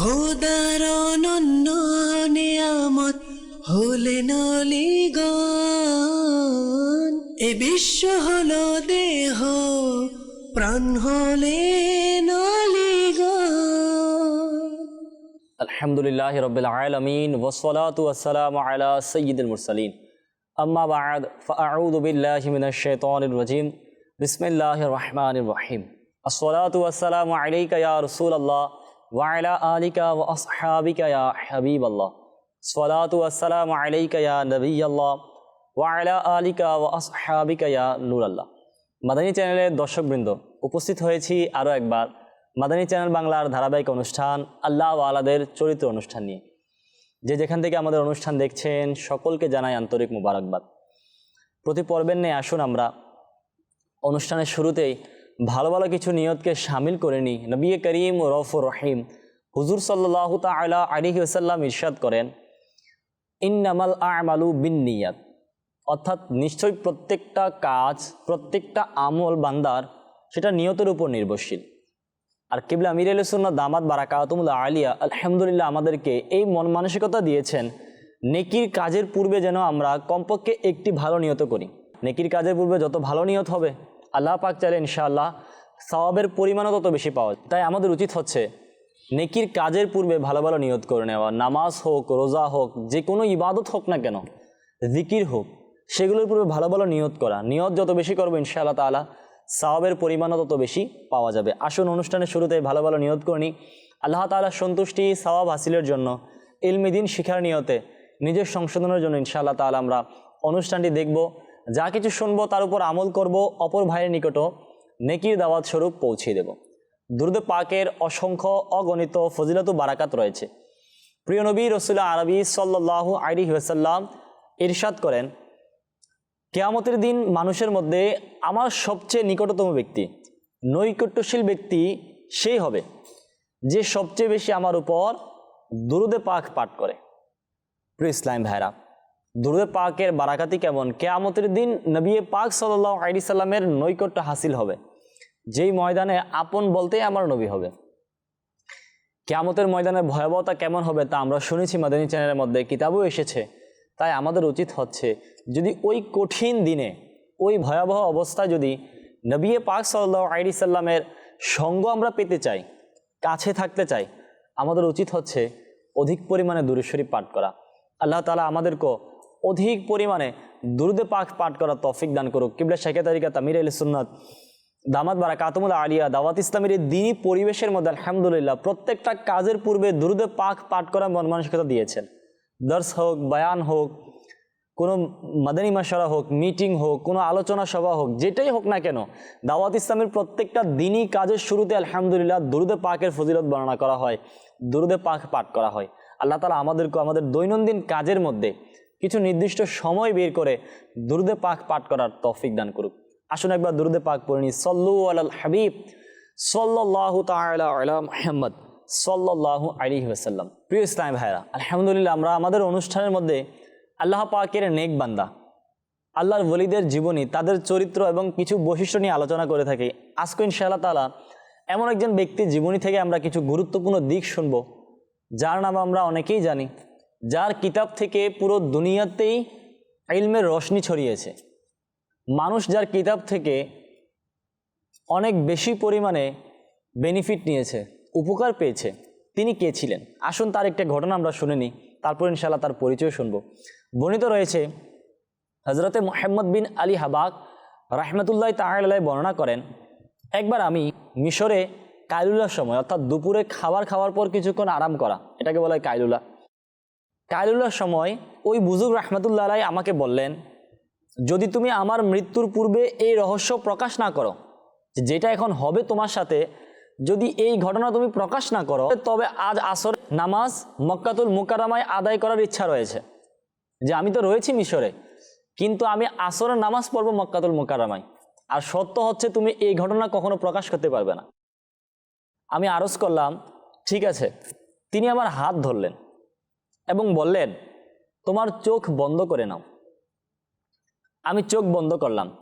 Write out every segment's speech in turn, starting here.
খোদার অনন্য নিয়ামত হলেন অলিগণ এ বিশ্ব হলো দেহ, প্রাণ হলেন অলিগণ আলহামদুলিল্লাহ রবিল আলমিন ওসলাত ওসালাম আলা সঈদুল মুরসালিন। আম্মা বাদ ফাউদ বিল্লাহ মিনাশ শাইতানির রাজিম। বিসমিল্লাহির রহমানির রহিম। আসসালাতু ওয়াসসালামু আলাইকা ইয়া রাসূলুল্লাহ। ওয়া আলা আলিকা ওয়া আসহাবিকা ইয়া হাবিবাল্লাহ সালাতু ওয়াসসালামু আলাইকা ইয়া নবিয়াল্লাহ ওয়া আলা আলিকা ওয়া আসহাবিকা নূরাল্লাহ মাদানী চ্যানেলের দর্শকবৃন্দ, উপস্থিত হয়েছি আরও একবার মাদানী চ্যানেল বাংলার ধারাবাহিক অনুষ্ঠান আল্লাহ আলাদের চরিত্র অনুষ্ঠান নিয়ে। যে যেখান থেকে আমাদের অনুষ্ঠান দেখছেন, সকলকে জানাই আন্তরিক মুবারকবাদ। প্রতি পর্বের নিয়ে আসুন আমরা। অনুষ্ঠানের শুরুতেই ভালো ভালো কিছু নিয়তকে সামিল করে নিই নবী করিম রফুর রহিম হুজুর সাল্লাহ তালা আলিহি ওসাল্লাম ইরশাদ করেন, ইন্নামাল আমালু বিন নিয়াত অর্থাৎ নিশ্চয়ই প্রত্যেকটা কাজ, প্রত্যেকটা আমল বান্দার সেটা নিয়তের উপর নির্ভরশীল। আর কিবলা আমির আলসুল্লাহ দামাত বারাকাতুমুল্লাহ আলিয়া আলহামদুলিল্লাহ আমাদেরকে এই মন মানসিকতা দিয়েছেন, নেকির কাজের পূর্বে যেন আমরা কমপক্ষে একটি ভালো নিয়ত করি। নেকির কাজের পূর্বে যত ভালো নিয়ত হবে আল্লাহ পাক চাইলে ইনশাআল্লাহ সওয়াবের পরিমাণও তত বেশি পাওয়া যায়। তাই আমাদের উচিত হচ্ছে নেকির কাজের পূর্বে ভালো ভালো নিয়ত করে নেওয়া। নামাজ হোক, রোজা হোক, যে কোনো ইবাদত হোক না কেন, জিকির হোক, সেগুলোর পূর্বে ভালো ভালো নিয়ত করা। নিয়ত যত বেশি করব ইনশাআল্লাহ তাআলা সওয়াবের পরিমাণও তত বেশি পাওয়া যাবে। আসুন অনুষ্ঠানের শুরুতে ভালো ভালো নিয়ত করে নিই। আল্লাহ তাআলার সন্তুষ্টি, সওয়াব হাসিলের জন্য ইলমিদিন শিখার নিয়তে নিজের সংশোধনের জন্য ইনশাআল্লাহ তাআলা আমরা অনুষ্ঠানটি দেখব। যা কিছু শুনব তার উপর আমল করব, অপর ভাইয়ের নিকটও নেকির দাওয়াত স্বরূপ পৌঁছে দেব। দুর্দ পাকের অসংখ্য অগণিত ফজিলত বারাকাত রয়েছে। প্রিয় নবী রসুল্লাহ আরবি সাল্লাহ আলী ওয়াসাল্লাম ইরশাদ করেন, কেয়ামতের দিন মানুষের মধ্যে আমার সবচেয়ে নিকটতম ব্যক্তি, নৈকট্যশীল ব্যক্তি সেই হবে, যে সবচেয়ে বেশি আমার উপর দুরুদে পাক পাঠ করে। প্রিয় ইসলাম ভাইরা দুরুদে পাকের বারাকাতি কেমন? কেয়ামতের দিন নবী পাক সাল্লাহ আলি সাল্লামের নৈকট্য হাসিল হবে। যেই ময়দানে আপন বলতেই আমার নবী হবে। কেয়ামতের ময়দানের ভয়াবহতা কেমন হবে তা আমরা শুনেছি মাদানী চ্যানেলের মধ্যে, কিতাবও এসেছে। তাই আমাদের উচিত হচ্ছে যদি ওই কঠিন দিনে, ওই ভয়াবহ অবস্থায় যদি নবী পাক সাল্লাহ আলি সাল্লামের সঙ্গ আমরা পেতে চাই, কাছে থাকতে চাই, আমাদের উচিত হচ্ছে অধিক পরিমাণে দুরুশ্বরী পাঠ করা। আল্লাহ তালা আমাদেরকে অধিক পরিমাণে দুরুদে পাক পাঠ করা তফিক দান করুক। কিবলা শেখে তারিকা তামির আলী সুন্নাত, দামাত বারা কাতমুল আলিয়া, দাওয়াত ইসলামের এই দিনই পরিবেশের মধ্যে আলহামদুলিল্লাহ প্রত্যেকটা কাজের পূর্বে দুরুদে পাক পাঠ করা মন মানসিকতা দিয়েছেন। দর্শ হোক, বয়ান হোক, কোনো মাদানী মাসারা হোক, মিটিং হোক, কোনো আলোচনা সভা হোক, যেটাই হোক না কেন, দাওয়াত ইসলামের প্রত্যেকটা দিনই কাজের শুরুতে আলহামদুলিল্লাহ দুরুদে পাকের ফজিলত বর্ণনা করা হয়, দুরুদে পাক পাঠ করা হয়। আল্লাহ তালা আমাদেরকে আমাদের দৈনন্দিন কাজের মধ্যে কিছু নির্দিষ্ট সময় বের করে দুরুদে পাক পাঠ করার তৌফিক দান করুক। আসুন একবার দুরুদে পাক পড়ে সল্লু আল হাবিব সাল্লাহ তালা সাল্লাহ আলী ওসাল্লাম প্রিয় ইসলাম ভাইরা আলহামদুলিল্লাহ আমরা আমাদের অনুষ্ঠানের মধ্যে আল্লাহ পাকের নেক বান্দা, আল্লাহর বলিদের জীবনী, তাদের চরিত্র এবং কিছু বৈশিষ্ট্য নিয়ে আলোচনা করে থাকি। আজকে ইনশাআল্লাহ তালা এমন একজন ব্যক্তির জীবনী থেকে আমরা কিছু গুরুত্বপূর্ণ দিক শুনব, যার নাম আমরা অনেকেই জানি। যার কিতাব থেকে পুরো দুনিয়াতেই ইলমের রশনি ছড়িয়েছে। মানুষ যার কিতাব থেকে অনেক বেশি পরিমাণে বেনিফিট নিয়েছে, উপকার পেয়েছে, তিনি কে ছিলেন? আসুন তার একটা ঘটনা আমরা শুনে নিই, তারপর ইনশাল্লাহ তার পরিচয় শুনব। বর্ণিত রয়েছে হজরতে মোহাম্মদ বিন আলী হাবাক রাহমাতুল্লাহ তাহলাই বর্ণনা করেন, একবার আমি মিশরে কাইলুলার সময়, অর্থাৎ দুপুরে খাবার খাওয়ার পর কিছুক্ষণ আরাম করা। এটাকে বলা হয় কাইলুলা কাইলুলার সময় ওই বুজুর্গ রাহমাতুল্লাহ আমাকে বললেন, যদি তুমি আমার মৃত্যুর পূর্বে এই রহস্য প্রকাশ না করো যেটা এখন হবে তোমার সাথে, যদি এই ঘটনা তুমি প্রকাশ না করো, তবে আজ আসর নামাজ মক্কাতুল মুকারামায় আদায় করার ইচ্ছা রয়েছে। যে আমি তো রয়েছি মিশরে, কিন্তু আমি আসরের নামাজ পড়ব মক্কাতুল মোকারামায় আর সত্য হচ্ছে তুমি এই ঘটনা কখনো প্রকাশ করতে পারবে না। আমি আরজ করলাম, ঠিক আছে। তিনি আমার হাত ধরলেন। এবং বললেন, তোমার চোখ বন্ধ করে নাও। আমি চোখ বন্ধ করলাম।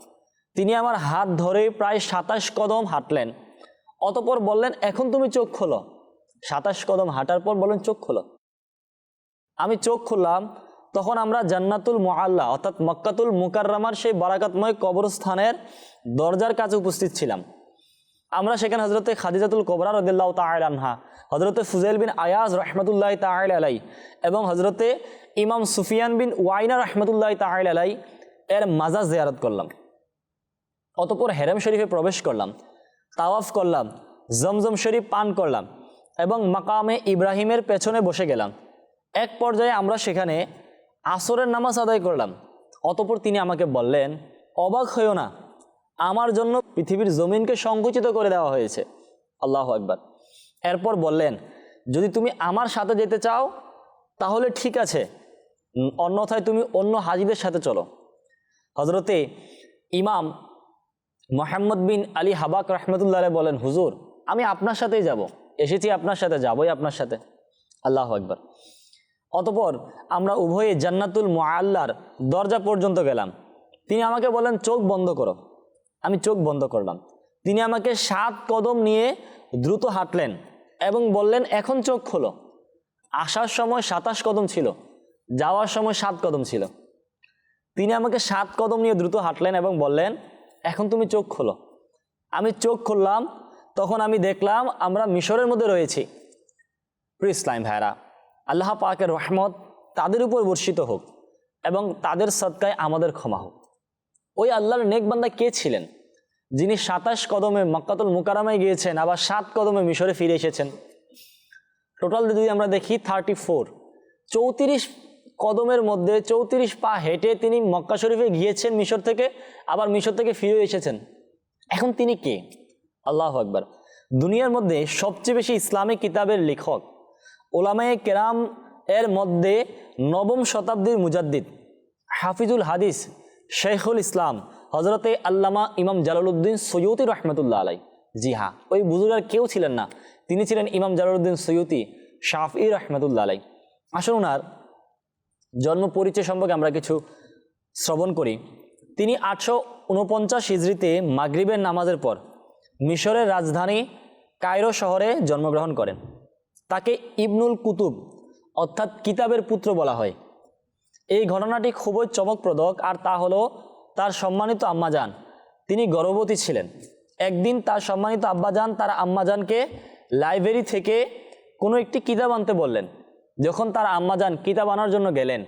তিনি আমার হাত ধরে প্রায় সাতাশ কদম হাঁটলেন। অতপর বললেন, এখন তুমি চোখ খোলো। সাতাশ কদম হাঁটার পর বলেন চোখ খোলো। আমি চোখ খুললাম। তখন আমরা জান্নাতুল মোয়াল্লা অর্থাৎ মক্কাতুল মুকাররামার সেই বারাকাতময় কবরস্থানের দরজার কাছে উপস্থিত ছিলাম। আমরা সেখানে হজরতে খাদিজাতুল কবরা রদুল্লাহ তাল আনহা হজরতে ফুজাইল বিন আয়াজ রহমতুল্লাহ তাল আলাই এবং হজরতে ইমাম সুফিয়ান বিন ওয়াইনা রহমতুল্লাহ তাল আলাই এর মাজাজ জিয়ারত করলাম। অতপর হেরেম শরীফে প্রবেশ করলাম, তাওয়াফ করলাম, জমজম শরীফ পান করলাম এবং মাকামে ইব্রাহিমের পেছনে বসে গেলাম। এক পর্যায়ে আমরা সেখানে আসরের নামাজ আদায় করলাম। অতপর তিনি আমাকে বললেন, অবাক হইও না, আমার জন্য পৃথিবীর জমিনকে সংকুচিত করে দেওয়া হয়েছে। আল্লাহ একবার এরপর বললেন, যদি তুমি আমার সাথে যেতে চাও, তাহলে ঠিক আছে। অন্যথায় তুমি অন্য হাজিদের সাথে চলো। হজরতে ইমাম মোহাম্মদ বিন আলী হাবাক রহমতুল্লাহ বলেন, হুজুর, আমি আপনার সাথেই যাব। এসেছি আপনার সাথে, যাবই আপনার সাথে। আল্লাহ একবার অতপর আমরা উভয়ে জান্নাতুল মোয়াল্লার দরজা পর্যন্ত গেলাম। তিনি আমাকে বলেন, চোখ বন্ধ করো। আমি চোখ বন্ধ করলাম। তিনি আমাকে সাত কদম নিয়ে দ্রুত হাঁটলেন এবং বললেন, এখন চোখ খোলো। আসার সময় সাতাশ কদম ছিল, যাওয়ার সময় সাত কদম ছিল। তিনি আমাকে সাত কদম নিয়ে দ্রুত হাঁটলেন এবং বললেন, এখন তুমি চোখ খোলো। আমি চোখ খুললাম, তখন আমি দেখলাম আমরা মিশরের মধ্যে রয়েছি। প্রিয় ইসলাম ভাইরা আল্লাহ পাকের রহমত তাদের উপর বর্ষিত হোক এবং তাদের সৎকায় আমাদের ক্ষমা হোক। ওই আল্লাহর নেকবান্দা কে ছিলেন? যিনি সাতাশ কদমে মক্কাতুল মুকারামায় গিয়েছেন, আবার সাত কদমে মিশরে ফিরে এসেছেন। টোটাল যদি আমরা দেখি থার্টি ফোর চৌত্রিশ কদমের মধ্যে চৌত্রিশ পা হেঁটে তিনি মক্কা শরীফে গিয়েছেন মিশর থেকে, আবার মিশর থেকে ফিরে এসেছেন। এখন তিনি কে? আল্লাহ আকবার। দুনিয়ার মধ্যে সবচেয়ে বেশি ইসলামিক কিতাবের লেখক ওলামায়ে কেরাম এর মধ্যে নবম শতাব্দীর মুজাদ্দিদ হাফিজুল হাদিস শেখুল ইসলাম হজরতে আল্লামা ইমাম জালালউদ্দিন সৈয়দি রহমতুল্লাহ আলাই জি হ্যাঁ ওই বুজুর্গার কেউ ছিলেন না। তিনি ছিলেন ইমাম জালালউদ্দিন সৈয়দি শাফি রহমতুল্লাহ আলাই আসুন ওনার জন্ম পরিচয় সম্পর্কে আমরা কিছু শ্রবণ করি। তিনি আটশো উনপঞ্চাশ হিজড়িতে মাগরিবের নামাজের পর মিশরের রাজধানী কায়রো শহরে জন্মগ্রহণ করেন। তাকে ইবনুল কুতুব, অর্থাৎ কিতাবের পুত্র বলা হয়। এই ঘটনাটি খুবই চমকপ্রদক আর তা হলো তার সম্মানিত আম্মাজান। তিনি গর্ভবতী ছিলেন। একদিন তার সম্মানিত আব্বাজান তার আম্মাজানকে লাইব্রেরি থেকে কোনো একটি কিতাব আনতে বললেন। যখন তার আম্মাজান কিতাব আনার জন্য গেলেন,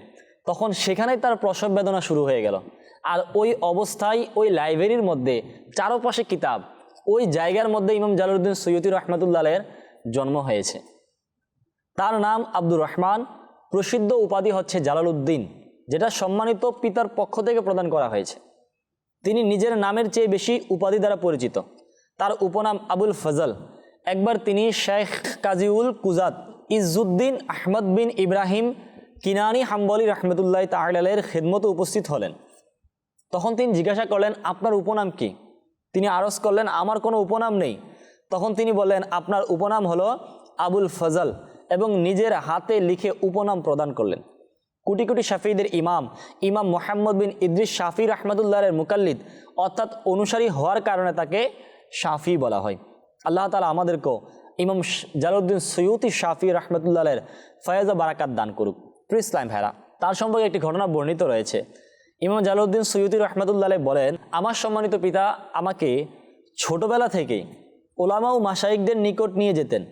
তখন সেখানেই তার প্রসব বেদনা শুরু হয়ে গেল। আর ওই অবস্থায় ওই লাইব্রেরির মধ্যে চারপাশে কিতাব, ওই জায়গার মধ্যে ইমাম জালালউদ্দিন সৈয়দি রহমতুল্লাহের জন্ম হয়েছে। তার নাম আব্দুর রহমান প্রসিদ্ধ উপাধি হচ্ছে জালালউদ্দিন, যেটা সম্মানিত পিতার পক্ষ থেকে প্রদান করা হয়েছে। তিনি নিজের নামের চেয়ে বেশি উপাধি দ্বারা পরিচিত। তার উপনাম আবুল ফজল। একবার তিনি শেখ কাজিউল কুজাত ইজুদ্দিন আহমদ বিন ইব্রাহিম কিনানি হাম্বলি রহমতুল্লাহ তাহলের খেদমতে উপস্থিত হলেন। তখন তিনি জিজ্ঞাসা করলেন, আপনার উপনাম কি? তিনি আরজ করলেন, আমার কোনো উপনাম নেই। তখন তিনি বললেন, আপনার উপনাম হলো আবুল ফজল। এবং নিজের হাতে লিখে উপনাম প্রদান করলেন। কোটি কোটি শাফিদের ইমাম ইমাম মোহাম্মদ বিন ইদ্রিস শাফি রহমতুল্লাহের মুকাল্লিদ অর্থাৎ অনুসারী হওয়ার কারণে তাকে শাফি বলা হয়। আল্লাহ তালা আমাদেরকেও ইমাম জালাউদ্দিন সৈয়দি শাফি রহমতুল্লাহের ফয়েজা বারাকাত দান করুক। প্রিয় ইসলাম ভেরা তার সম্পর্কে একটি ঘটনা বর্ণিত রয়েছে। ইমাম জালাউদ্দিন সৈয়দি রহমতুল্লাহ বলেন, আমার সম্মানিত পিতা আমাকে ছোটবেলা থেকেই ওলামা ও মাসাইকদের নিকট নিয়ে যেতেন।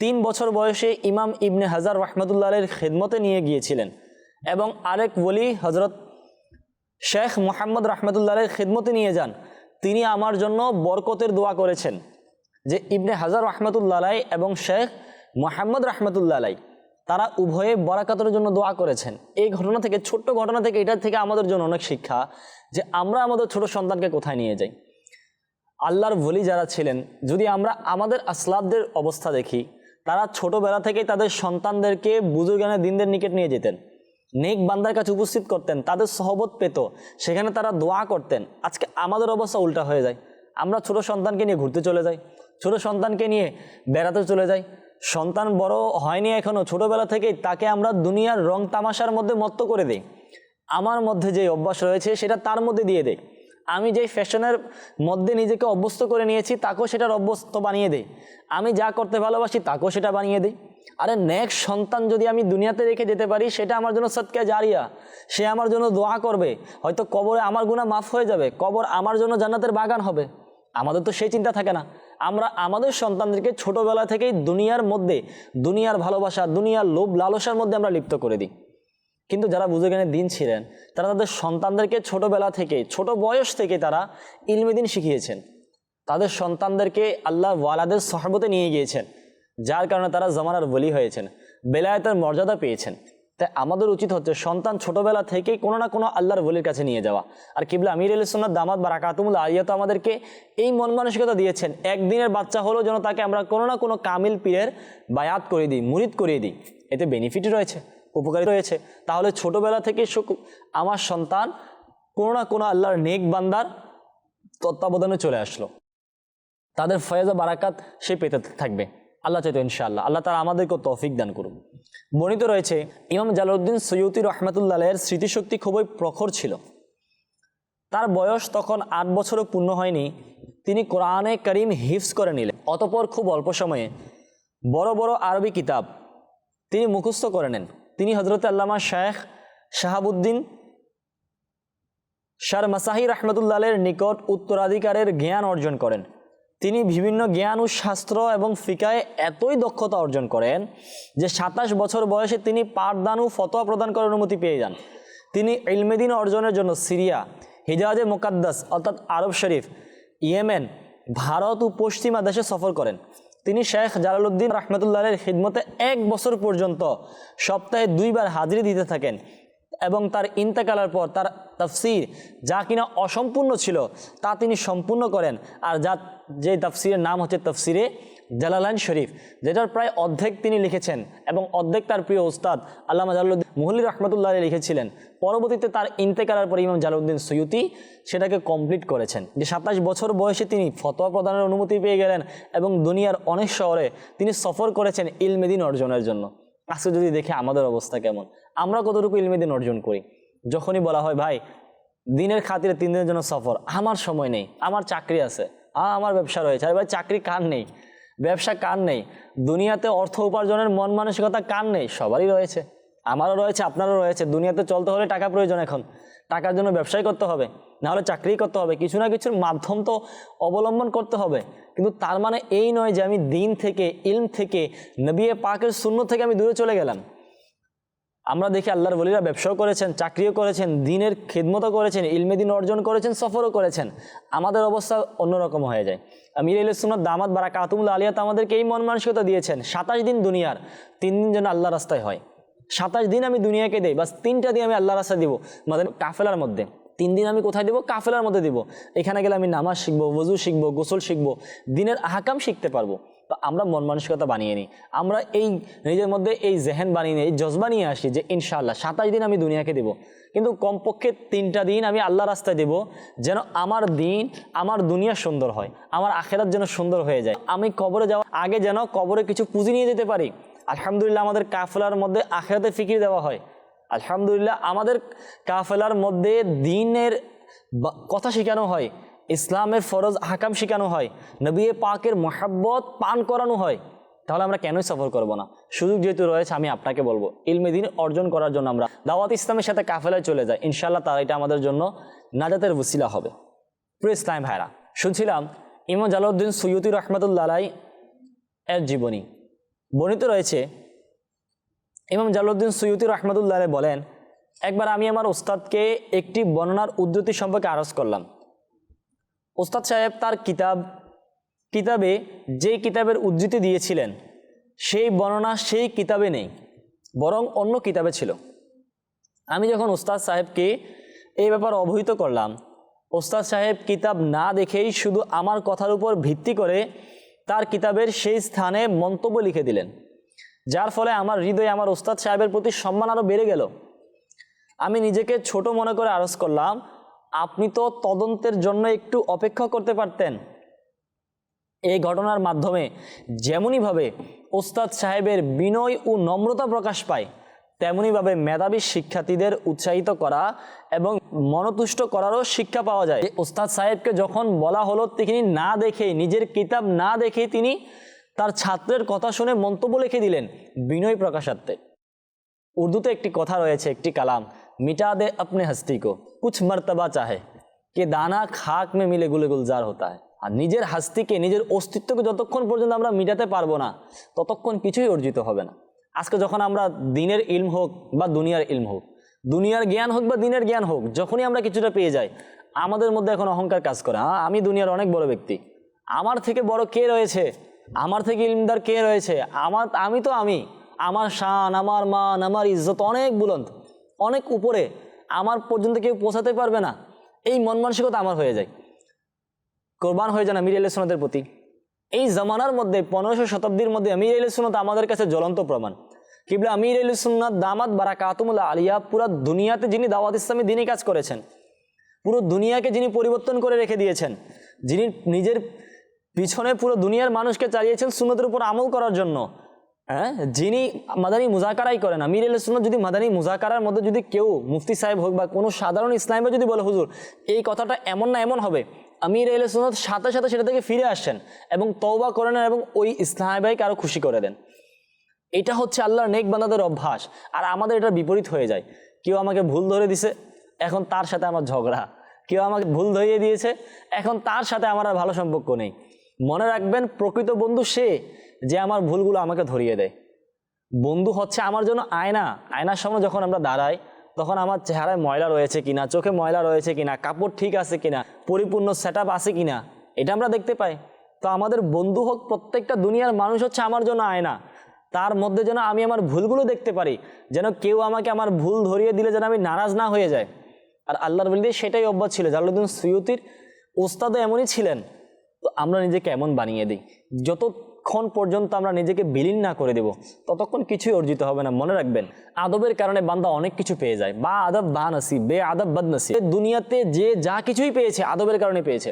তিন বছর বয়সে ইমাম ইবনে হাজার রহমতুল্লাহের খেদমতে নিয়ে গিয়েছিলেন এবং আরেক ওলি হজরত শেখ মোহাম্মদ রহমতুল্লাহের খেদমতে নিয়ে যান। তিনি আমার জন্য বরকতের দোয়া করেছেন যে ইবনে হাজার রহমতুল্লাহ এবং শেখ মোহাম্মদ রহমতুল্লাহ তারা উভয়ে বরাকাতের জন্য দোয়া করেছেন। এই ঘটনা থেকে, ছোট্ট ঘটনা থেকে, এটার থেকে আমাদের জন্য অনেক শিক্ষা যে আমরা আমাদের ছোট সন্তানকে কোথায় নিয়ে যাই। আল্লাহর ভলি যারা ছিলেন, যদি আমরা আমাদের আসলাবদের অবস্থা দেখি তারা ছোটবেলা থেকেই তাদের সন্তানদেরকে বুজুর্গানের দিনদের নিকট নিয়ে যেতেন। নেক বান্দার কাছে উপস্থিত করতেন, তাদের সহবত পেত, সেখানে তারা দোয়া করতেন। আজকে আমাদের অবস্থা উল্টা হয়ে যায়। আমরা ছোট সন্তানকে নিয়ে ঘুরতে চলে যাই, ছোট সন্তানকে নিয়ে বেড়াতে চলে যাই। সন্তান বড় হয়নি এখনও ছোটবেলা থেকেই তাকে আমরা দুনিয়ার রং তামাশার মধ্যে মত্ত করে দিই। আমার মধ্যে যে অভ্যাস রয়েছে, সেটা তার মধ্যে দিয়ে দেয় আমি যেই ফ্যাশনের মধ্যে নিজেকে অভ্যস্ত করে নিয়েছি, তাকেও সেটার অভ্যস্ত বানিয়ে দেই। আমি যা করতে ভালোবাসি, তাকেও সেটা বানিয়ে দিই। আরে নেক্সট সন্তান যদি আমি দুনিয়াতে রেখে যেতে পারি, সেটা আমার জন্য সৎকে জারিয়া। সে আমার জন্য দোয়া করবে। হয়তো কবরে আমার গুণা মাফ হয়ে যাবে। কবর আমার জন্য জান্নাতের বাগান হবে। আমাদের তো সেই চিন্তা থাকে না। আমরা আমাদের সন্তানদেরকে ছোটবেলা থেকেই দুনিয়ার মধ্যে, দুনিয়ার ভালোবাসা, দুনিয়ার লোভ লালসার মধ্যে আমরা লিপ্ত করে দিই। কিন্তু যারা বুঝে জ্ঞানের দিন ছিলেন, তারা তাদের সন্তানদেরকে ছোটবেলা থেকে ছোট বয়স থেকে তারা ইলমেদিন শিখিয়েছেন। তাদের সন্তানদেরকে আল্লাহ ওয়ালাদের সহবতে নিয়ে গিয়েছেন, যার কারণে তারা জমানার বলি হয়েছেন, বেলায়েতের মর্যাদা পেয়েছেন। তাই আমাদের উচিত হচ্ছে সন্তান ছোটবেলা থেকেই কোনো না কোনো আল্লাহর বলির কাছে নিয়ে যাওয়া। আর কিবলা আমির আলিয়ার দামাদ বা রাকাতুমুল আলিয়া তো আমাদেরকে এই মন মানসিকতা দিয়েছেন, একদিনের বাচ্চা হলেও যেন তাকে আমরা কোনো না কোনো কামিল পীরের বায়াত করে দিই, মুরিদ করিয়ে দিই। এতে বেনিফিট রয়েছে। উপকারী রয়েছে তাহলে ছোটবেলা থেকে আমার সন্তান কোনো না কোনো আল্লাহর নেক বান্দার তত্ত্বাবধানে চলে আসলো। তাদের ফয়েজা বারাকাত সে পেতে থাকবে। আল্লাহ চাইতো ইনশাআল্লাহ। আল্লাহ তারা আমাদেরকে তৌফিক দান করুন। বর্ণিত রয়েছে, ইমাম জালাউদ্দিন সৈয়দি রহমতুল্লাহের স্মৃতিশক্তি খুবই প্রখর ছিল। তার বয়স তখন আট বছরও পূর্ণ হয়নি। তিনি কোরআনে করিম হিফস করে নিলেন। অতপর খুব অল্প সময়ে বড় বড় আরবি কিতাব তিনি মুখস্থ করে নেন। তিনি হজরত আল্লামা শায়েখ শাহাবুদ্দিন শার মাসাহি রহমতুল্লাহের নিকট উত্তরাধিকারের জ্ঞান অর্জন করেন। তিনি বিভিন্ন জ্ঞান ও শাস্ত্র এবং ফিকায় এতই দক্ষতা অর্জন করেন যে সাতাশ বছর বয়সে তিনি পাঠদান ও ফতোয়া প্রদান করার অনুমতি পেয়ে যান। তিনি ইলমেদিন অর্জনের জন্য সিরিয়া, হিজাজে মোকাদ্দাস অর্থাৎ আরব শরীফ, ইয়েমেন, ভারত ও পশ্চিমা দেশে সফর করেন। তিনি শেখ জালালউদ্দিন রহমতুল্লাহের খিদমতে এক বছর পর্যন্ত সপ্তাহে দুইবার হাজিরি দিতে থাকেন এবং তার ইন্তেকালের পর তার তাফসির যা কিনা অসম্পূর্ণ ছিল তা তিনি সম্পূর্ণ করেন। আর যা যে তাফসিরের নাম হচ্ছে তফসিরে জালালাইন শরীফ, যেটার প্রায় অর্ধেক তিনি লিখেছেন এবং অর্ধেক তার প্রিয় উস্তাদ আল্লামা জালালুদ্দিন মুহল্লি রহমতুল্লাহ লিখেছিলেন। পরবর্তীতে তার ইন্তেকালের পর ইমাম জালাউদ্দিন সৈয়ুতি সেটাকে কমপ্লিট করেছেন। যে সাতাশ বছর বয়সে তিনি ফতোয়া প্রদানের অনুমতি পেয়ে গেলেন এবং দুনিয়ার অনেক শহরে তিনি সফর করেছেন ইলমেদিন অর্জনের জন্য। আজকে যদি দেখে আমাদের অবস্থা কেমন, আমরা কতটুকু ইলমেদিন অর্জন করি? যখনই বলা হয়, ভাই, দিনের খাতিরে তিন দিনের জন্য সফর, আমার সময় নেই, আমার চাকরি আছে আমার ব্যবসা রয়েছে, আর ভাই, চাকরি কার নেই? ব্যবসা কার নেই? দুনিয়াতে অর্থ উপার্জনের মন মানসিকতা কার নেই? সবারই রয়েছে। আমারও রয়েছে, আপনারও রয়েছে। দুনিয়াতে চলতে হলে টাকা প্রয়োজন এখন। টাকার জন্য ব্যবসাই করতে হবে। নাহলে চাকরি করতে হবে। কিছু না কিছুর মাধ্যম তো অবলম্বন করতে হবে। কিন্তু তার মানে এই নয় যে আমি দিন থেকে, ইলম থেকে নবিয়ে পাকের শূন্য থেকে আমি দূরে চলে গেলাম। আমরা দেখি আল্লাহর বলিরা ব্যবসাও করেছেন, চাকরিও করেছেন, দিনের খেদমতও করেছেন, ইলমে দিন অর্জন করেছেন, সফরও করেছেন। আমাদের অবস্থা অন্যরকম হয়ে যায়। আমির ইসলাম দামাত বারা কাতুমুল আলিয়াত আমাদেরকে এই মন মানসিকতা দিয়েছেন। সাতাশ দিন দুনিয়ার, তিন দিন যেন আল্লাহ রাস্তায় হয়। সাতাশ দিন আমি দুনিয়াকে দেই, বাস তিনটা দিন আমি আল্লাহ রাস্তায় দিব। আমাদের কাফেলার মধ্যে। তিন দিন আমি কোথায় দেবো? কাফেলার মধ্যে দিব। এখানে গেলে আমি নামাজ শিখব ওজু শিখব, গোসল শিখব, দিনের আহাকাম শিখতে পারব। তো আমরা মন মানসিকতা বানিয়ে নিই। আমরা এই নিজের মধ্যে এই জেহেন বানিয়ে নিই, এই জজবা নিয়ে আসি যে ইনশাআল্লাহ সাতাশ দিন আমি দুনিয়াকে দেব। কিন্তু কমপক্ষে তিনটা দিন আমি আল্লাহ রাস্তায় দেব যেন আমার দিন, আমার দুনিয়া সুন্দর হয়, আমার আখেরাত যেন সুন্দর হয়ে যায়। আমি কবরে যাওয়ার আগে যেন কবরে কিছু পুঁজি নিয়ে যেতে পারি। আলহামদুলিল্লাহ আমাদের কাফেলার মধ্যে আখেরাতে ফিকির দেওয়া হয়। আলহামদুলিল্লাহ আমাদের কাফেলার মধ্যে দিনের কথা শেখানো হয়। ইসলামের ফরজ হাকাম শেখানো হয় নবী পাকের মহাব্বত পান করানো হয়, তাহলে আমরা কেনই সফর করব না? সুযোগ যেহেতু রয়েছে, আমি আপনাকে বলব, ইলমে দিন অর্জন করার জন্য আমরা দাওয়াত ইসলামের সাথে কাফেলায় চলে যাই। ইনশাল্লাহ তারা এটা আমাদের জন্য নাজাতের বসিলা হবে। প্রিয় ইসলাম ভাইরা, শুনছিলাম ইমাম জালাউদ্দিন সৈয়দি রহমতুল্লাহ এর জীবনী। বর্ণিত রয়েছে, ইমাম জালাউদ্দিন সৈয়দি রহমতুল্লাহ বলেন, একবার আমি আমার ওস্তাদকে একটি বর্ণনার উদ্ধৃতি সম্পর্কে আরজ করলাম। ওস্তাদ সাহেব তার কিতাব, কিতাবে যে কিতাবের উদ্ধৃতি দিয়েছিলেন, সেই বর্ণনা সেই কিতাবে নেই, বরং অন্য কিতাবে ছিল। আমি যখন ওস্তাদ সাহেবকে এই ব্যাপার অবহিত করলাম, ওস্তাদ সাহেব কিতাব না দেখেই শুধু আমার কথার উপর ভিত্তি করে তার কিতাবের সেই স্থানে মন্তব্য লিখে দিলেন, যার ফলে আমার হৃদয়ে আমার ওস্তাদ সাহেবের প্রতি সম্মান আরও বেড়ে গেল। আমি নিজেকে ছোট মনে করে আরজ করলাম আপনি তো তদন্তের জন্য একটু অপেক্ষা করতে পারতেন। এই ঘটনার মাধ্যমে যেমনইভাবে ওস্তাদ সাহেবের বিনয় ও নম্রতা প্রকাশ পায়, তেমনইভাবে মেধাবী শিক্ষার্থীদের উৎসাহিত করা এবং মনতুষ্ট করারও শিক্ষা পাওয়া যায়। ওস্তাদ সাহেবকে যখন বলা হলো, তিনি না দেখেই, নিজের কিতাব না দেখেই তিনি তার ছাত্রের কথা শুনে মন্তব্য লিখে দিলেন বিনয় প্রকাশার্থে। উর্দুতে একটি কথা রয়েছে, একটি কালাম মিটা দে अपने हस्ती को कुछ मर्तबा चाहे कि दाना খাক মে মিলে গুলে গুলজার হতা है আর নিজের হাস্তিকে নিজের অস্তিত্বকে যতক্ষণ পর্যন্ত আমরা মিটাতে পারবো না ততক্ষণ কিছুই অর্জিত হবে না আজকে যখন আমরা দিনের ইলম হোক বা দুনিয়ার ইলম হোক দুনিয়ার জ্ঞান হোক বা দিনের জ্ঞান হোক যখনই আমরা কিছুটা পেয়ে যাই আমাদের মধ্যে এখন অহংকার কাজ করে হ্যাঁ আমি দুনিয়ার অনেক বড় ব্যক্তি আমার থেকে বড় কে রয়েছে আমার থেকে ইলমদার কে রয়েছে আমার আমি তো আমি আমার শান আমার মান আমার ইজ্জত অনেক বুলন্দ অনেক উপরে, আমার পর্যন্ত কেউ পৌঁছাতে পারবে না। এই মন মানসিকতা আমার হয়ে যায়। কোরবান হয়ে যান আমির আলী সুনতের প্রতি। এই জামানার মধ্যে, পনেরোশো শতাব্দীর মধ্যে আমির আলী সুনত আমাদের কাছে জ্বলন্ত প্রমাণ। কিবলা আমির আলী সুন্নাত দামাত বারা কাতুমুল্লাহ আলিয়া, পুরো দুনিয়াতে যিনি দাওয়াত ইসলামী দিনই কাজ করেছেন, পুরো দুনিয়াকে যিনি পরিবর্তন করে রেখে দিয়েছেন, যিনি নিজের পিছনে পুরো দুনিয়ার মানুষকে চালিয়েছেন সুন্নতের উপর আমল করার জন্য হ্যাঁ? যিনি মাদানী মুজাকারাই করেন, আমির সুন্নত যদি মাদানী মুজাকারার মধ্যে যদি কেউ মুফতি সাহেব হোক বা কোনো সাধারণ ইসলামে যদি বলে, হুজুর, এই কথাটা এমন না এমন হবে। আমির সুন্নত সাথে সাথে সেটা থেকে ফিরে আসছেন এবং তওবা করে নেন এবং ওই ইসলামাইকে আরও খুশি করে দেন। এটা হচ্ছে আল্লাহর নেক বান্দাদের অভ্যাস। আর আমাদের এটা বিপরীত হয়ে যায়। কেউ আমাকে ভুল ধরে দিছে, এখন তার সাথে আমার ঝগড়া। কেউ আমাকে ভুল ধরিয়ে দিয়েছে, এখন তার সাথে আমার আর ভালো সম্পর্ক নেই। মনে রাখবেন, প্রকৃত বন্ধু সে। যে আমার ভুলগুলো আমাকে ধরিয়ে দেয়। বন্ধু হচ্ছে আমার জন্য আয়না। আয়নার সামনে যখন আমরা দাঁড়াই, তখন আমার চেহারায় ময়লা রয়েছে কিনা, চোখে ময়লা রয়েছে কিনা, কাপড় ঠিক আছে কিনা, পরিপূর্ণ সেট আছে কিনা, এটা আমরা দেখতে পাই। তো আমাদের বন্ধু হোক, প্রত্যেকটা দুনিয়ার মানুষ হচ্ছে আমার জন্য আয়না। তার মধ্যে যেন আমি আমার ভুলগুলো দেখতে পারি, যেন কেউ আমাকে আমার ভুল ধরিয়ে দিলে যেন আমি নারাজ না হয়ে যায় আর আল্লাহর বলিতে সেটাই অভ্যাস ছিল। জালালুদ্দিন সৈয়তির ওস্তাদও এমনই ছিলেন। তো আমরা নিজেকে এমন বানিয়ে দিই। যতক্ষণ পর্যন্ত আমরা নিজেকে বিলীন না করে দেব। ততক্ষণ কিছুই অর্জিত হবে না। মনে রাখবেন, আদবের কারণে বান্দা অনেক কিছু পেয়ে যায়। বা আদব বা নাসি বে আদব বদ নাসি দুনিয়াতে যে যা কিছুই পেয়েছে, আদবের কারণে পেয়েছে।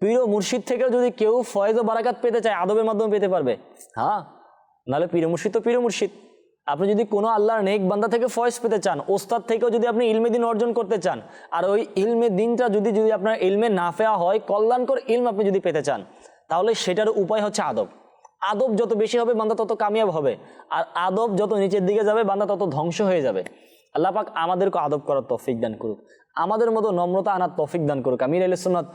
পীর মুর্শিদ থেকেও যদি কেউ ফয়েজ ও বারাকাত পেতে চায়, আদবের মাধ্যমে পেতে পারবে। হ্যাঁ নাহলে পীর মুর্শিদ তো পীর মুর্শিদ। আপনি যদি কোনো আল্লাহর নেক বান্দা থেকে ফয়েজ পেতে চান, ওস্তাদ থেকেও যদি আপনি ইলমে দিন অর্জন করতে চান, আর ওই ইলমে দিনটা যদি যদি আপনার ইলমে না ফেয়া হয়, কল্যাণকর ইলম আপনি যদি পেতে চান তাহলে সেটার উপায় হচ্ছে আদব। আদব যত বেশি হবে, বান্দা তত কামিয়াব হবে। আর আদব যত নিচের দিকে যাবে, বান্দা তত ধ্বংস হয়ে যাবে। আল্লাহ পাক আমাদেরকে আদব করার তফিক দান করুক। আমাদের মতো নম্রতা আনার তফিক দান করুক। আমির আলী সুন্নত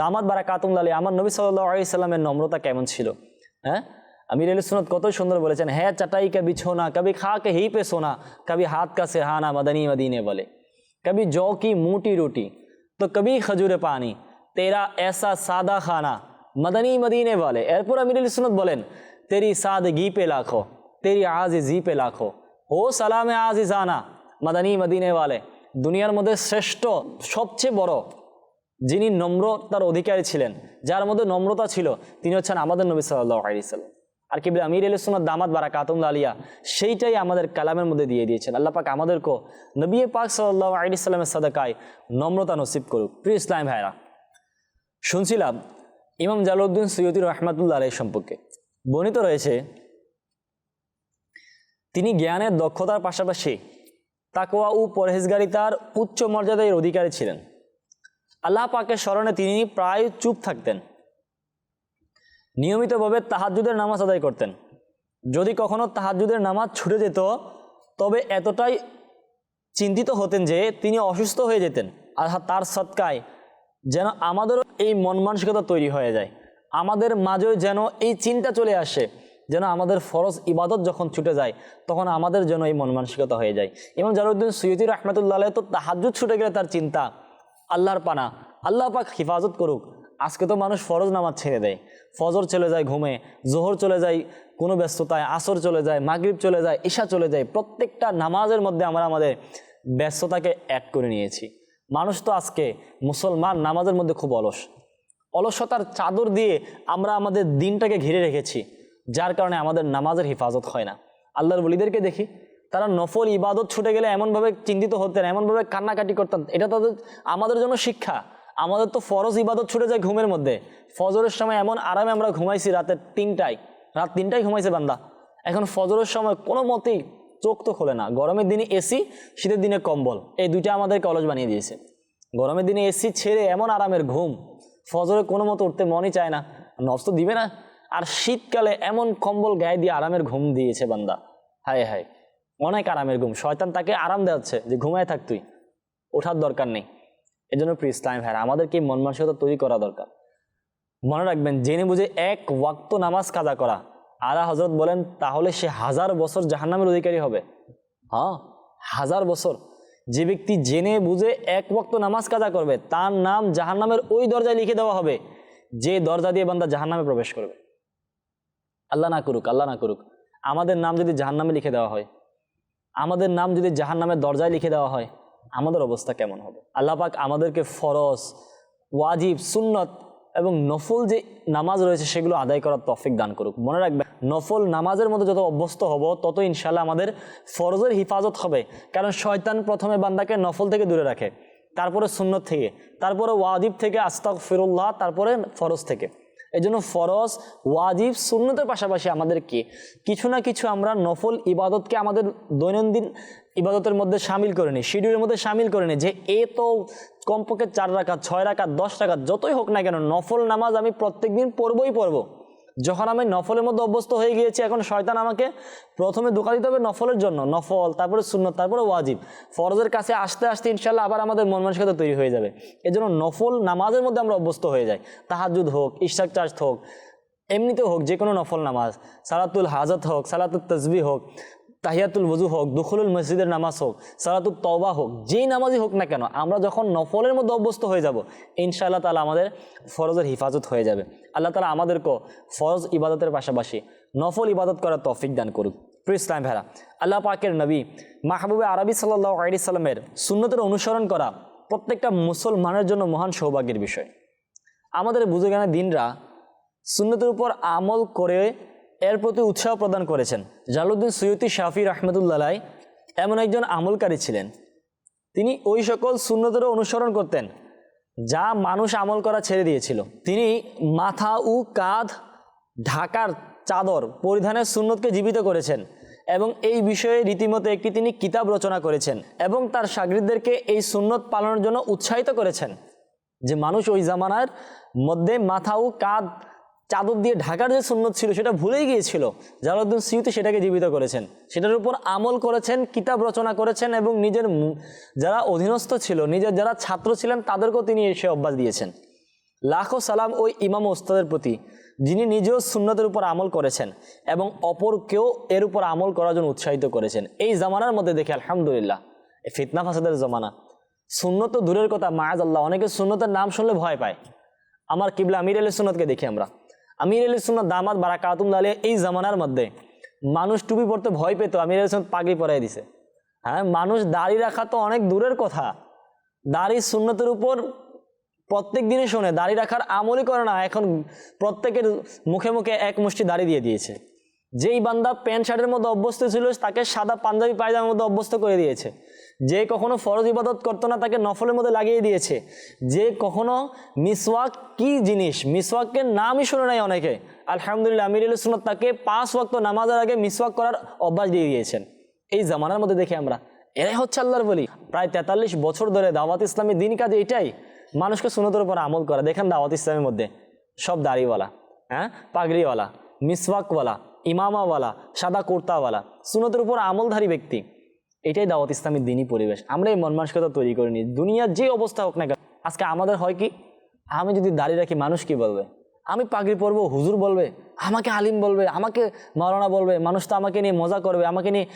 দামাদ বারা কাতুল্লালী আমার নবী সাল্লাহ আলাইসাল্লামের নম্রতা কেমন ছিল? হ্যাঁ? আমির আলী সুনত কত সুন্দর বলেছেন হ্যাঁ চাটাই কবি ছোনা, কবি খা কে হি পে সোনা, কবি হাত কা সেহানা মদনী মদিনে বলে। কবি জ কি মুটি রুটি, তো কবি খজুরে পানি, তেরা এসা সাদা খানা মাদানী মদিনে বলে এরপর আমির ইসনত বলেন তেরি সাদ গি পে লাখো তেরি আজ জি পে লাখো ও সালামে আজ জানা মাদানী মদিনে বলে দুনিয়ার মধ্যে শ্রেষ্ঠ সবচেয়ে বড় যিনি নম্রতার অধিকারী ছিলেন যার মধ্যে নম্রতা ছিল তিনি হচ্ছেন আমাদের নবী সাল্লাহ সাল্লাম আর কিবলে আমির আলী সোনার দামাত বারা, কাতুম আলিয়া সেইটাই আমাদের কালামের মধ্যে দিয়ে দিয়েছেন। আল্লাহ পাক আমাদেরকেও নবী পাক সাল্লাহ আলিয়াল্লামের সাদাকায় নম্রতা নসিব করুক। প্রিয় ইসলাম ভাইরা শুনছিলাম ইমাম জালাউদ্দিন সৈয়দুর রহমাতুল্লাহ আলাই সম্পর্কে। বর্ণিত রয়েছে, তিনি জ্ঞানের দক্ষতার পাশাপাশি তাকোয়া ও পরহেজগারিতার উচ্চ মর্যাদার অধিকারী ছিলেন। আল্লাহ পাকের স্মরণে তিনি প্রায় চুপ থাকতেন। নিয়মিতভাবে তাহাজুদের নামাজ আদায় করতেন। যদি কখনো তাহাজুদের নামাজ ছুটে যেত, তবে এতটাই চিন্তিত হতেন যে তিনি অসুস্থ হয়ে যেতেন। আর তার সৎকায় যেন আমাদেরও এই মন মানসিকতা তৈরি হয়ে যায়। আমাদের মাঝেও যেন এই চিন্তা চলে আসে, যেন আমাদের ফরজ ইবাদত যখন ছুটে যায়, তখন আমাদের জন্য এই মন মানসিকতা হয়ে যায়। এবং জালুদ্দিন সৈয়দি রহমতুল্লাহ তো তাহাজুদ ছুটে গেলে তার চিন্তা, আল্লাহর পানা, আল্লাহ পাক হিফাজত করুক, আজকে তো মানুষ ফরজ নামাজ ছেড়ে দেয়। ফজর চলে যায় ঘুমে, জোহর চলে যায় কোনো ব্যস্ততায়, আসর চলে যায়, মাগরিব চলে যায়, ঈশা চলে যায়, প্রত্যেকটা নামাজের মধ্যে আমরা আমাদের ব্যস্ততাকে অ্যাড করে নিয়েছি। মানুষ তো আজকে মুসলমান নামাজের মধ্যে খুব অলস। অলসতার চাদর দিয়ে আমরা আমাদের দিনটাকে ঘিরে রেখেছি, যার কারণে আমাদের নামাজের হেফাজত হয় না। আল্লাহর বলিদেরকে দেখি, তারা নফল ইবাদত ছুটে গেলে এমনভাবে চিন্তিত হতেন, এমনভাবে কান্নাকাটি করতেন। এটা তাদের, আমাদের জন্য শিক্ষা। আমাদের তো ফরজ ইবাদত ছুটে যায় ঘুমের মধ্যে। ফজরের সময় এমন আরামে আমরা ঘুমাইছি রাতের তিনটায়, রাত তিনটায় ঘুমাইছে বান্দা। এখন ফজরের সময় কোনো মতেই চোখ তো খোলে না। গরমের দিনে এসি, শীতের দিনে কম্বল। এই দুইটা আমাদেরকে অলস বানিয়ে দিয়েছে। গরমের দিনে এসি ছেড়ে এমন আরামের ঘুম, ফজরে কোনো মতো উঠতে মনই চায় না নষ্ট তো দিবে না। আর শীতকালে এমন কম্বল গায়ে দিয়ে আরামের ঘুম দিয়েছে বান্দা। হায় হায়, অনেক আরামের ঘুম। শয়তান তাকে আরাম দেওয়াচ্ছে যে ঘুমায় থাক তুই। ওঠার দরকার নেই। এজন্য প্রিয় টাইম ভাইরা আমাদেরকে মন মানসিকতা তৈরি করা দরকার। মনে রাখবেন, জেনে বুঝে এক ওয়াক্ত নামাজ কাজা করা। আলা হজরত বলেন, তাহলে সে হাজার বছর জাহান্নামের অধিকারী হবে। হ্যাঁ হাজার বছর। যে ব্যক্তি জেনে বুঝে এক ওয়াক্ত নামাজ কাজা করবে, তার নাম জাহান্নামের ওই দরজায় লিখে দেওয়া হবে, যে দরজা দিয়ে বান্দা জাহান্নামে প্রবেশ করবে। আল্লাহ না করুক, আল্লাহ না করুক। আমাদের নাম যদি জাহান্নামে লিখে দেওয়া হয়, আমাদের নাম যদি জাহান্নামের দরজায় লিখে দেওয়া হয়, আমাদের অবস্থা কেমন হবে? আল্লাহ পাক আমাদেরকে ফরজ, ওয়াজিব, সুন্নত এবং নফল যে নামাজ রয়েছে সেগুলো আদায় করার তফিক দান করুক। মনে রাখবেন নফল নামাজের মধ্যে যত অভ্যস্ত হব তত ইনশাল্লাহ আমাদের ফরজের হিফাজত হবে। কারণ শয়তান প্রথমে বান্দাকে নফল থেকে দূরে রাখে, তারপরে সুন্নত থেকে, তারপরে ওয়াজিব থেকে আস্তাক ফিরুল্লাহ তারপরে ফরজ থেকে। এই জন্য ফরজ, ওয়াজিব, সুন্নতের পাশাপাশি আমাদের আমাদেরকে কিছু না কিছু আমরা নফল ইবাদতকে আমাদের দৈনন্দিন ইবাদতের মধ্যে সামিল করে নিই শিডিউলের মধ্যে সামিল করে নিই যে এ তো কমপক্ষে চার রাখা ছয় রাখা দশ টাকা যতই হোক না কেন, নফল নামাজ আমি প্রত্যেক দিন পড়বই পড়ব। যখন আমি নফলের মধ্যে অভ্যস্ত হয়ে গিয়েছি, এখন শয়তান আমাকে প্রথমে ধোকা দিতে হবে নফলের জন্য। নফল, তারপরে সুন্নত, তারপরে ওয়াজিব। ফরজের কাছে আসতে আসতে ইনশাল্লাহ আবার আমাদের মন মানসিকতা তৈরি হয়ে যাবে। এই জন্য নফল নামাজের মধ্যে আমরা অভ্যস্ত হয়ে যাই। তাহাজুদ হোক ইশাক চার্জ হোক, এমনিতেও হোক যে কোনো নফল নামাজ, সালাতুল হাজত হোক সালাতুল তসবি হোক তাহিয়াতুল ওজু হোক, দুখুলুল মসজিদের নামাজ হোক সালাতুল তওবা হোক, যেই নামাজই হোক না কেন, আমরা যখন নফলের মধ্যে অভ্যস্ত হয়ে যাব, ইনশাআল্লাহ তালা আমাদের ফরজের হিফাজত হয়ে যাবে। আল্লাহ তালা আমাদেরকেও ফরজ ইবাদতের পাশাপাশি নফল ইবাদত করার তৌফিক দান করুক। প্রিয় ইসলাম ভেরা আল্লাহ পাকের নবী মাহবুবে আরবি সাল্লাহ আলি সাল্লামের সুন্নতের অনুসরণ করা প্রত্যেকটা মুসলমানের জন্য মহান সৌভাগ্যের বিষয়। আমাদের বুঝে জ্ঞানের দিনরা সুন্নতের উপর আমল করে এর প্রতি উৎসাহ প্রদান করেছেন। জালুদ্দিন সৈয়দি শাফি রহমতুল্লাহ এমন একজন আমলকারী ছিলেন। তিনি ওই সকল সুন্নতেরও অনুসরণ করতেন, যা মানুষ আমল করা ছেড়ে দিয়েছিল। তিনি মাথা ও কাঁধ ঢাকার চাদর পরিধানের সুন্নতকে জীবিত করেছেন এবং এই বিষয়ে রীতিমতো একটি তিনি কিতাব রচনা করেছেন এবং তার সাগরিদদেরকে এই সুন্নত পালনের জন্য উৎসাহিত করেছেন। যে মানুষ ওই জামানার মধ্যে মাথা ও কাঁধ চাদর দিয়ে ঢাকার যে সুন্নত ছিল সেটা ভুলেই গিয়েছিল। জালাউদ্দিন সিউতি সেটাকে জীবিত করেছেন। সেটার উপর আমল করেছেন, কিতাব রচনা করেছেন এবং নিজের যারা অধীনস্থ ছিল, নিজের যারা ছাত্র ছিলেন, তাদেরকেও তিনি এসে অভ্যাস দিয়েছেন। লাখো সালাম ওই ইমাম ওস্তাদের প্রতি, যিনি নিজেও সুন্নতের উপর আমল করেছেন এবং অপরকেও এর উপর আমল করার জন্য উৎসাহিত করেছেন। এই জামানার মধ্যে দেখে আলহামদুলিল্লাহ ফিতনা ফাসাদের জামানা। সুন্নত দূরের কথা মায়াজ আল্লাহ অনেকে সুন্নতের নাম শুনলে ভয় পায়। আমার কিবলা আমির আলী সুন্নতকে দেখি আমরা। আমির আলী সুন্নত, দামাত বারা কাতুম আলী এই জামানার মধ্যে মানুষ টুপি পড়তে ভয় পেত, আমির আলী সুন্নত পাগড়ি পরাই দিছে। হ্যাঁ মানুষ দাড়ি রাখা তো অনেক দূরের কথা। দাড়ি সুন্নতের উপর প্রত্যেক দিনে শোনে, দাড়ি রাখার আমলই করে না, এখন প্রত্যেকের মুখে মুখে এক মুষ্টি দাড়ি দিয়ে দিয়েছে। যেই বান্দা প্যান্ট শার্টের মধ্যে অভ্যস্ত ছিল, তাকে সাদা পাঞ্জাবি পায়জামার মধ্যে অভ্যস্ত করে দিয়েছে। যে কখনো ফরজ ইবাদত করতো না, তাকে নফলের মধ্যে লাগিয়ে দিয়েছে। যে কখনো মিসওয়াক কি জিনিস মিসওয়াকের নামই শুনে নাই অনেকে। আলহামদুলিল্লাহ, আমির সুনত তাকে পাঁচ ওয়াক্ত নামাজের আগে মিসওয়াক করার অভ্যাস দিয়ে দিয়েছেন। এই জামানার মধ্যে দেখি আমরা, এরাই হচ্ছে আল্লাহর বলি প্রায় তেতাল্লিশ বছর ধরে দাওয়াত ইসলামী দিন কাজে এটাই। মানুষকে সুনতের উপর আমল করা, দেখেন দাওয়াত ইসলামের মধ্যে। সব দাড়িওয়ালা হ্যাঁ? পাগড়িওয়ালা, মিসওয়াকওয়ালা, ইমামাওয়ালা, সাদা কুর্তাওয়ালা। সুনতের উপর আমলধারী ব্যক্তি। এটাই দাওয়াত ইসলামের দিনই পরিবেশ। আমরা এই মন মানসিকতা তৈরি নিই। দুনিয়ার যে অবস্থা হোক না আজকে আমাদের হয় কি, আমি যদি দাঁড়িয়ে রাখি, মানুষ কি বলবে? আমি পাগড়ি পরবো, হুজুর বলবে, আমাকে আলিম বলবে, আমাকে মাওলানা বলবে, মানুষ তো আমাকে নিয়ে মজা করবে, আমাকে নিয়ে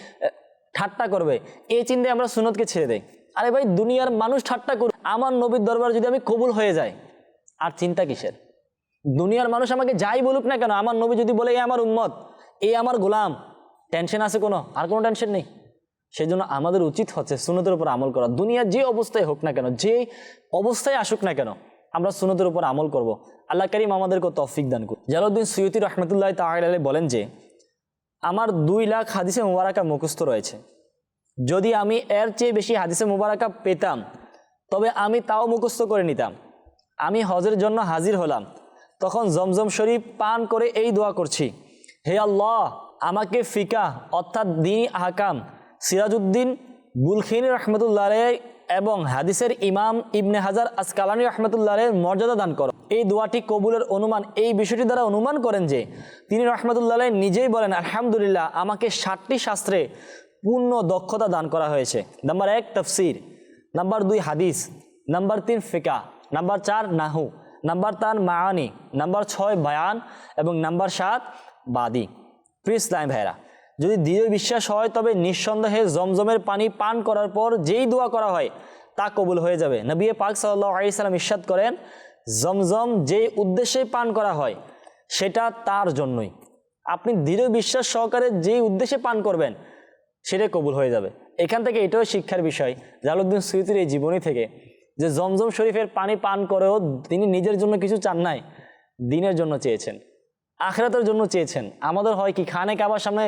ঠাট্টা করবে। এই চিন্তায় আমরা সুনতকে ছেড়ে দেই। আরে ভাই, দুনিয়ার মানুষ ঠাট্টা করবে আমার নবীর দরবার যদি আমি কবুল হয়ে যাই, আর চিন্তা কিসের? দুনিয়ার মানুষ আমাকে যাই বলুক না কেন, আমার নবী যদি বলে এই আমার উম্মত এই আমার গোলাম টেনশন আছে কোনো? আর কোনো টেনশন নেই? সেই জন্য আমাদের উচিত হচ্ছে সুনতের উপর আমল করা। দুনিয়ার যে অবস্থায় হোক না কেন, যে অবস্থায় আসুক না কেন, আমরা সুনতের উপর আমল করব। আল্লাহ করিম আমাদেরকে তৌফিক দান করুন। জালাউদ্দিন সৈয়দি রহমতুল্লাহ তাহলে বলেন যে, আমার দুই লাখ হাদিসে মুবারাকা মুখস্থ রয়েছে। যদি আমি এর চেয়ে বেশি হাদিসে মুবারাকা পেতাম, তবে আমি তাও মুখস্থ করে নিতাম। আমি হজের জন্য হাজির হলাম। তখন জমজম শরীফ পান করে এই দোয়া করছি, হে আল্লাহ, আমাকে ফিকা অর্থাৎ দিনী আহকাম সিরাজউদ্দিন বুলখিনী রহমতুল্লাহ এবং হাদিসের ইমাম ইবনে হাজার আসকালানি রহমতুল্লাহ মর্যাদা দান করো। এই দোয়াটি কবুলের অনুমান, এই বিষয়টি দ্বারা অনুমান করেন যে, তিনি রহমতুল্লাহ নিজেই বলেন, আলহামদুলিল্লাহ, আমাকে ষাটটি শাস্ত্রে পূর্ণ দক্ষতা দান করা হয়েছে। নাম্বার এক, তফসির। নাম্বার দুই, হাদিস। নাম্বার তিন, ফিকা। নাম্বার চার নাহু নাম্বার তান মায়ানি নাম্বার ছয়, বায়ান। এবং নাম্বার সাত, বাদি। ইসলাম ভাইরা যদি দৃঢ় বিশ্বাস হয়, তবে নিঃসন্দেহে জমজমের পানি পান করার পর যেই দোয়া করা হয়, তা কবুল হয়ে যাবে। নবী পাক সাল্লাহ আলিয়াল্লাম ইস্বাদ করেন, জমজম যেই উদ্দেশ্যে পান করা হয়, সেটা তার জন্যই। আপনি দৃঢ় বিশ্বাস সহকারে যেই উদ্দেশ্যে পান করবেন সেটাই কবুল হয়ে যাবে। এখান থেকে এটাও শিক্ষার বিষয় জালুদ্দিন সুইতির এই জীবনী থেকে, যে জমজম শরীফের পানি পান করেও তিনি নিজের জন্য কিছু চান নাই, দিনের জন্য চেয়েছেন। আখরাতের জন্য চেয়েছেন। আমাদের হয় কি, খানে কাবার সামনে,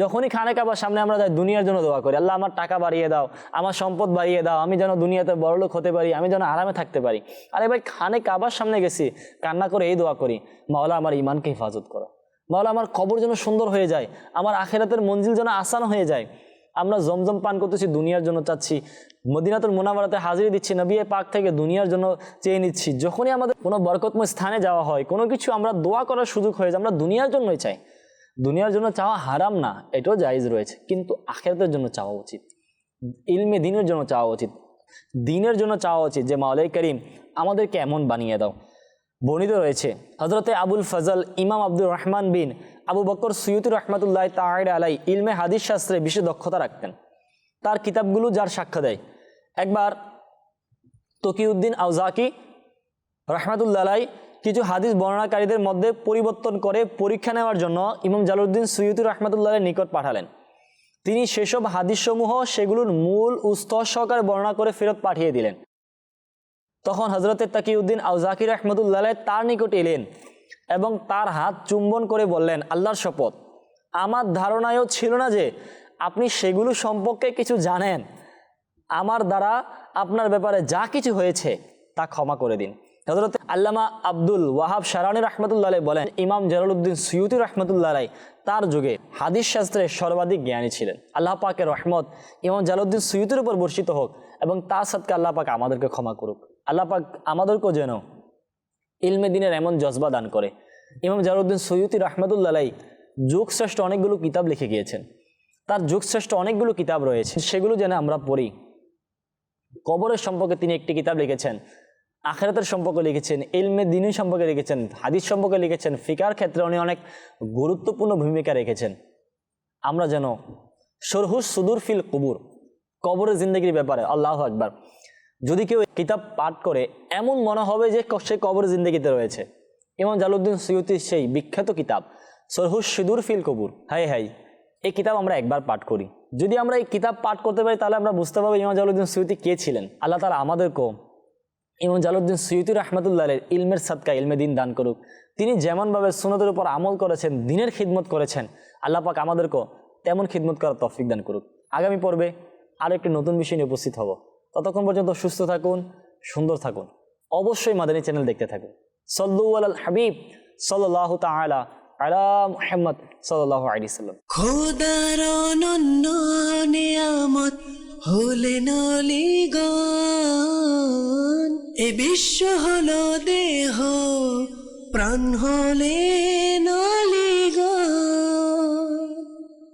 যখনই খানে কাবার সামনে আমরা যাই, দুনিয়ার জন্য দোয়া করি, আল্লাহ, আমার টাকা বাড়িয়ে দাও, আমার সম্পদ বাড়িয়ে দাও, আমি যেন দুনিয়াতে বড়লোক হতে পারি, আমি যেন আরামে থাকতে পারি। আরে ভাই, খানে কাবার সামনে গেছি, কান্না করে এই দোয়া করি, মাওলা, আমার ইমানকে হেফাজত করো। মাওলা, আমার কবর যেন সুন্দর হয়ে যায়, আমার আখেরাতের মঞ্জিল যেন আসান হয়ে যায়। আমরা জমজম পান করতেছি, দুনিয়ার জন্য চাচ্ছি। মদিনাতুল মোনামারাতে হাজিরি দিচ্ছি, নবিয়ে পাক থেকে দুনিয়ার জন্য চেয়ে নিচ্ছি। যখনই আমাদের কোনো বরকতময় স্থানে যাওয়া হয়, কোনো কিছু আমরা দোয়া করার সুযোগ হয়ে যায়, আমরা দুনিয়ার জন্যই চাই। দুনিয়ার জন্য চাওয়া হারাম না, এটাও জায়েজ রয়েছে। কিন্তু আখেরাতের জন্য চাওয়া উচিত। ইলমে দিনের জন্য চাওয়া উচিত। দিনের জন্য চাওয়া উচিত যে মাওলাই করিম, আমাদেরকে এমন বানিয়ে দাও। বর্ণিত রয়েছে হজরতে আবুল ফজল, ইমাম আব্দুর রহমান বিন আবু বকর সৈয়দুর রহমতুল্লাহ তাহির আলাই ইলমে হাদিস শাস্ত্রে বিশেষ দক্ষতা রাখতেন। তার কিতাবগুলো যার সাক্ষ্য দেয়। একবার তকিউদ্দিন আউজাকি রহমাতুল্লাহ কিছু হাদিস বর্ণনাকারীদের মধ্যে পরিবর্তন করে পরীক্ষা নেওয়ার জন্য ইমাম জালুদ্দিন সৈয়দুর রহমাতুল্লাহের নিকট পাঠালেন। তিনি সেসব হাদিসসমূহ সেগুলোর মূল উস্তর সহকারে বর্ণনা করে ফেরত পাঠিয়ে দিলেন। তখন হজরত তাকিউদ্দিন আউজাকির রহমতুল্লাহ তার নিকট এলেন। এবং তার হাত চুম্বন করে বললেন, আল্লাহর শপথ। আমার ধারণায়ও ছিল না যে আপনি সেগুলো সম্পর্কে কিছু জানেন। আমার দ্বারা আপনার ব্যাপারে যা কিছু হয়েছে তা ক্ষমা করে দিন। হজরত আল্লামা আব্দুল ওয়াহাব সারানি রহমতুল্লাহ বলেন, ইমাম জালালউদ্দিন সৈয়দি রহমতুল্লাহ তার যুগে হাদিস শাস্ত্রে সর্বাধিক জ্ঞানী ছিলেন। আল্লাহ পাকের রহমত ইমাম জালালউদ্দিন সৈয়দের উপর বর্ষিত হোক এবং তার সাথে আল্লাহ পাক আমাদেরকে ক্ষমা করুক। আল্লাহ পাক আমাদেরকেও যেন ইলমে দিনের এমন জজবা দান করে। ইমাম জালালউদ্দিন সৈয়দি রহমতুল্লাহ যুগশ্রেষ্ঠ অনেকগুলো কিতাব লিখে গিয়েছেন। তার যুগশ্রেষ্ঠ অনেকগুলো কিতাব রয়েছে, সেগুলো যেন আমরা পড়ি। কবরের সম্পর্কে তিনি একটি কিতাব লিখেছেন, আখেরাতের সম্পর্কে লিখেছেন, ইলমে দিনের সম্পর্কে লিখেছেন, হাদিস সম্পর্কে লিখেছেন, ফিকার ক্ষেত্রে উনি অনেক গুরুত্বপূর্ণ ভূমিকা রেখেছেন। আমরা যেন সরহুস সুদূর ফিল কবুর, কবরের জিন্দগির ব্যাপারে, আল্লাহ একবার যদি কেউ কিতাব পাঠ করে, এমন মনে হবে যে সে কবর জিন্দগিতে রয়েছে। ইমাম জালুদ্দিন সৈয়দির সেই বিখ্যাত কিতাব, সরহুস সিদুর ফিল কবুর। হাই হাই, এই কিতাব আমরা একবার পাঠ করি। যদি আমরা এই কিতাব পাঠ করতে পারি, তাহলে আমরা বুঝতে পারব ইমাম জালুদ্দিন সৈয়দি কে ছিলেন। আল্লাহ তালা আমাদেরকেও ইমাম জালুদ্দিন সৈয়দি রহমতুল্লাহ ইলমের সাদকা, ইলমে দিন দান করুক। তিনি যেমনভাবে সুনদের উপর আমল করেছেন, দিনের খিদমত করেছেন, আল্লাহ পাক আমাদেরকেও তেমন খিদমত করার তফিক দান করুক। আগামী পর্বে আরও একটি নতুন বিষয় নিয়ে উপস্থিত হব। ততক্ষণ পর্যন্ত সুস্থ থাকুন, সুন্দর থাকুন। অবশ্যই মাদানী চ্যানেল দেখতে থাকুন। সল্লু আল হাবিব সাল্লাহ তালা আলা মুহাম্মদ সাল্লাহ আলি সাল্লাম। খোদার অনন্য, নিয়ামত হলেন অলিগণ এ বিশ্ব হলো দেহ, প্রাণ হলেন